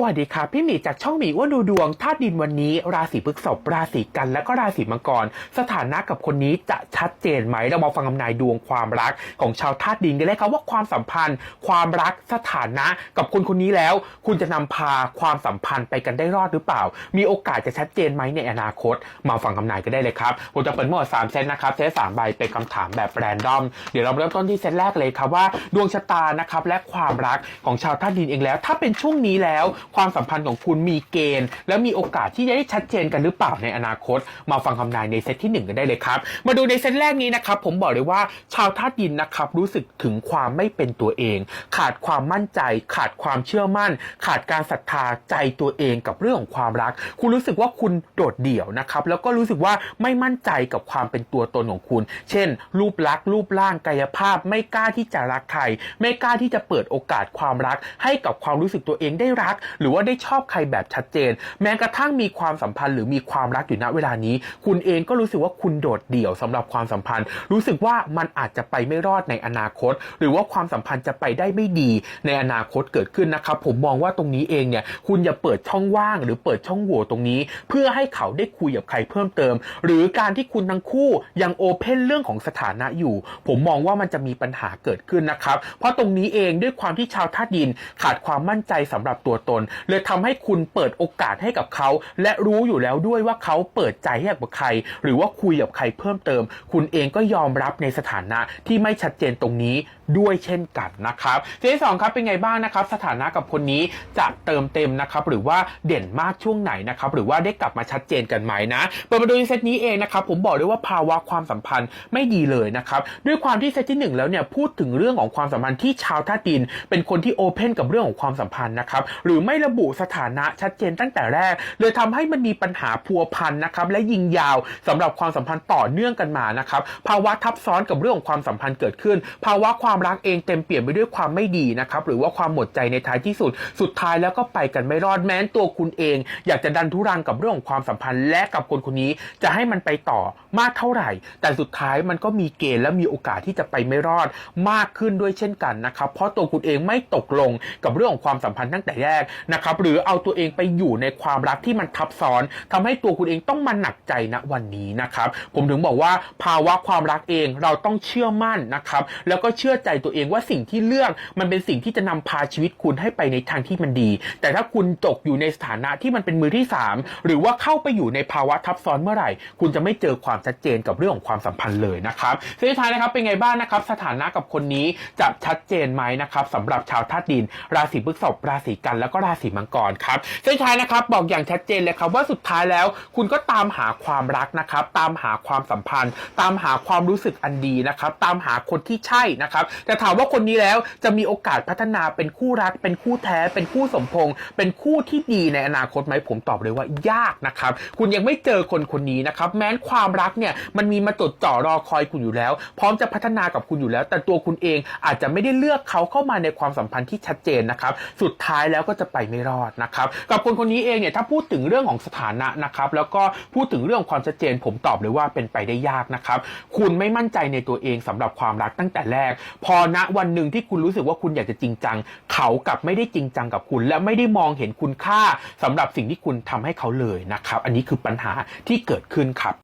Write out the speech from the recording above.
สวัสดีครับพี่หมีจากช่องหมีอ้วนดูดวงธาตุดินวันนี้ ราศีพฤษภราศีกันและก็ราศีมังกร สถานะกับคนนี้จะชัดเจนไหมเรามาฟังคำนายดวงความรักของชาวธาตุดินกันเลยครับว่าความสัมพันธ์ ความรักสถานะกับคนคนนี้แล้ว คุณจะนำพาความสัมพันธ์ไปกันได้รอดหรือเปล่า มีโอกาสจะชัดเจนไหมในอนาคต มาฟังคำนายกันได้เลยครับผมจะเปิดหมดสามเซตนะครับเซตสามใบเป็นคำถามแบบแรนดอมเดี๋ยวเราเริ่มต้นที่เซตแรกเลยครับว่าดวงชะตานะครับและความรักของชาวธาตุดินเองแล้ว ถ้าเป็นช่วงนี้แล้วความสัมพันธ์ของคุณมีเกณฑ์ และมีโอกาสที่จะได้ชัดเจนกันหรือเปล่าในอนาคต มาฟังคำนายในเซตที่หนึ่งกันได้เลยครับ มาดูในเซตแรกนี้นะครับ ผมบอกเลยว่าชาวธาตุดินนะครับรู้สึกถึงความไม่เป็นตัวเอง ขาดความมั่นใจ ขาดความเชื่อมั่น ขาดการศรัทธาใจตัวเองกับเรื่องของความรัก คุณรู้สึกว่าคุณโดดเดี่ยวนะครับแล้วก็รู้สึกว่าไม่มั่นใจกับความเป็นตัวตนของคุณ เช่น รูปลักษณ์รูปร่างกายภาพ ไม่กล้าที่จะรักใคร ไม่กล้าที่จะเปิดโอกาสความรัก ให้กับความรู้สึกตัวเองได้รักหรือว่าได้ชอบใครแบบชัดเจน แม้กระทั่งมีความสัมพันธ์หรือมีความรักอยู่ณเวลานี้ คุณเองก็รู้สึกว่าคุณโดดเดี่ยวสำหรับความสัมพันธ์ รู้สึกว่ามันอาจจะไปไม่รอดในอนาคต หรือว่าความสัมพันธ์จะไปได้ไม่ดีในอนาคตเกิดขึ้นนะครับ ผมมองว่าตรงนี้เองเนี่ยคุณอย่าเปิดช่องว่าง หรือเปิดช่องโหว่ตรงนี้ เพื่อให้เขาได้คุยกับใครเพิ่มเติม หรือการที่คุณทั้งคู่ยังโอเพนเรื่องของสถานะอยู่ ผมมองว่ามันจะมีปัญหาเกิดขึ้นนะครับ เพราะตรงนี้เองด้วยความที่ชาวธาตุดินขาดความมั่นใจสำหรับตัวตนเลยทำให้คุณเปิดโอกาสให้กับเขา และรู้อยู่แล้วด้วยว่าเขาเปิดใจให้กับใคร หรือว่าคุยกับใครเพิ่มเติม คุณเองก็ยอมรับในสถานะที่ไม่ชัดเจนตรงนี้ด้วยเช่นกันนะครับเซตที่สองครับเป็นไงบ้างนะครับสถานะกับคนนี้จะเติมเต็มนะครับหรือว่าเด่นมากช่วงไหนนะครับหรือว่าได้กลับมาชัดเจนกันไหมนะเปิดมาดูในเซตนี้เองนะครับผมบอกเลยว่าภาวะความสัมพันธ์ไม่ดีเลยนะครับด้วยความที่เซตที่หนึ่งแล้วเนี่ยพูดถึงเรื่องของความสัมพันธ์ที่ชาวท่าดิน เป็นคนที่โอเพนกับเรื่องของความสัมพันธ์นะครับหรือไม่ระบุสถานะชัดเจนตั้งแต่แรก เลยทำให้มันมีปัญหาพัวพันนะครับและยิงยาวสำหรับความสัมพันธ์ต่อเนื่องกันมานะครับภาวะทับซ้อนกับเรื่องของความสัมพันธ์เกิดขึ้น ภาวะความรักเองเต็มเปลี่ยมไปด้วยความไม่ดีนะครับหรือว่าความหมดใจในท้ายที่สุด สุดท้ายแล้วก็ไปกันไม่รอดแม้นตัวคุณเอง อยากจะดันทุรังกับเรื่องของความสัมพันธ์และกับคนคนนี้จะให้มันไปต่อมากเท่าไหร่ แต่สุดท้ายมันก็มีเกณฑ์และมีโอกาสที่จะไปไม่รอดมากขึ้นด้วยเช่นกันนะครับเพราะตัวคุณเองไม่ตกลงกับเรื่องของความสัมพันธ์ตั้งแต่แรกนะครับหรือเอาตัวเองไปอยู่ในความรักที่มันทับซ้อนทำให้ตัวคุณเองต้องมาหนักใจณวันนี้นะครับ ผมถึงบอกว่าภาวะความรักเองเราต้องเชื่อมั่นนะครับ แล้วก็เชื่อใจตัวเองว่าสิ่งที่เลือกมันเป็นสิ่งที่จะนำพาชีวิตคุณให้ไปในทางที่มันดี แต่ถ้าคุณตกอยู่ในสถานะที่มันเป็นมือที่สามหรือว่าเข้าไปอยู่ในภาวะทับซ้อนเมื่อไหร่ คุณจะไม่เจอความชัดเจนกับเรื่องของความสัมพันธ์เลยนะครับสุดท้ายนะครับเป็นไงบ้างนะครับ สถานะกับคนนี้จะชัดเจนไหมนะครับสำหรับชาวธาตุดิน ราศีพฤษภราศีกันแล้วก็ราศีมังกรครับสุดท้ายนะครับบอกอย่างชัดเจนเลยครับว่าสุดท้ายแล้ว คุณก็ตามหาความรักนะครับ ตามหาความสัมพันธ์ ตามหาความรู้สึกอันดีนะครับ ตามหาคนที่ใช่นะครับแต่ถามว่าคนนี้แล้วจะมีโอกาสพัฒนาเป็นคู่รัก เป็นคู่แท้ เป็นคู่สมพงษ์เป็นคู่ที่ดีในอนาคตไหมผมตอบเลยว่ายากนะครับ คุณยังไม่เจอคนคนนี้นะครับ แม้นความรักเนี่ยมันมีมาจดจ่อรอคอยคุณอยู่แล้ว พร้อมจะพัฒนากับคุณอยู่แล้ว แต่ตัวคุณเองอาจจะไม่ได้เลือกเขาเข้ามาในความสัมพันธ์ที่ชัดเจนนะครับ สุดท้ายแล้วก็จะไปไม่รอดนะครับกับคนคนนี้เองเนี่ยถ้าพูดถึงเรื่องของสถานะนะครับแล้วก็พูดถึงเรื่องความชัดเจน ผมตอบเลยว่าเป็นไปได้ยากนะครับคุณไม่มั่นใจในตัวเองสำหรับความรักตั้งแต่แรก พอณวันหนึ่งที่คุณรู้สึกว่าคุณอยากจะจริงจัง เขากลับไม่ได้จริงจังกับคุณ และไม่ได้มองเห็นคุณค่าสำหรับสิ่งที่คุณทำให้เขาเลยนะครับ อันนี้คือปัญหาที่เกิดขึ้นครับ